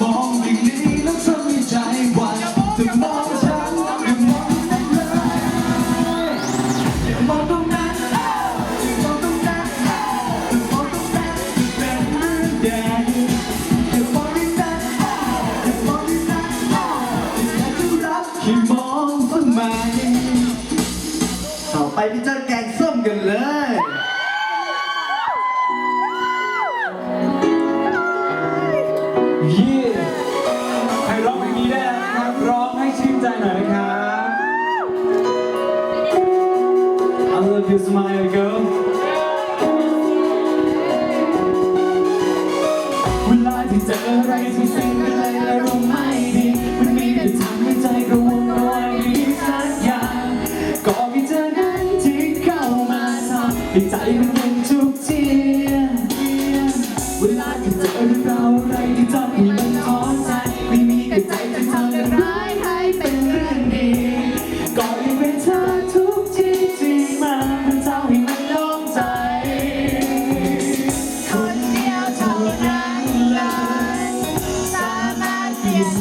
มองอย่างนี้แล้วทำให้ใจหวั่นจะมองฉันอย่ามองตรงนั้นเลยอย่ามองตรงนั้นอย่ามองตรงนั้นอย่ามองตรงนั้นเป็นเรื่องใหญ่อย่ามองที่นั้นอย่ามองที่นั้นอยากจะรักแค่มองต้นไม้ต่อไปพี่เจ้าแกงส้มกันเลยเย่ I love you smile girl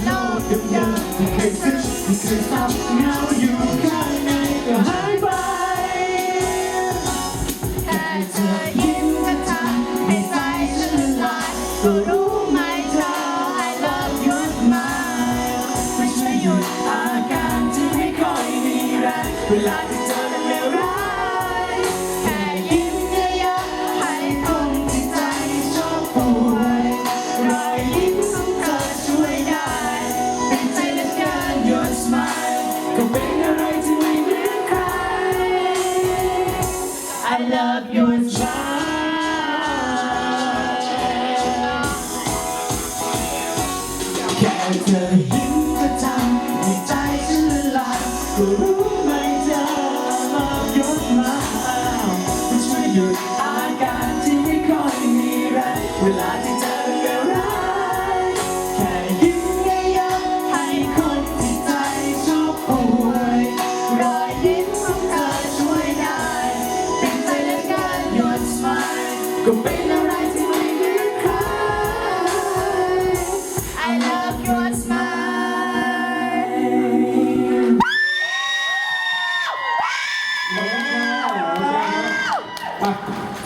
เปลี่ยนโลกเดิมๆที่เคยซึ้งที่เคยเศร้าเงาอยู่ข้างในก็หายไปแค่เธอยิ้มก็ทำให้ใจละลายก็รู้ไหมเธอ I love your smile ไม่ช่วยหยุดอาการที่ไม่ค่อยมีแรงเวลาที่ of your smile แค่เธอยิ้มก็ทำให้ใจฉันละลายก็รู้ไหมเธอ love your smile มันช่วยหยุดอาการที่ไม่ค่อยมีแรงเวลาที่เจอ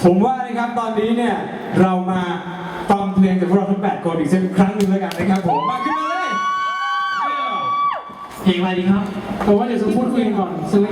ผมว่านะครับตอนนี้เนี่ยเรามาฟังเพลงจากพวกเราทั้ง 8 คนอีกสักครั้งหนึ่งแล้วกันนะครับผมมาขึ้นมาเลย เพลงอะไรดีครับ ผมว่าเดี๋ยวจะพูดคุยกันก่อนซึ่ง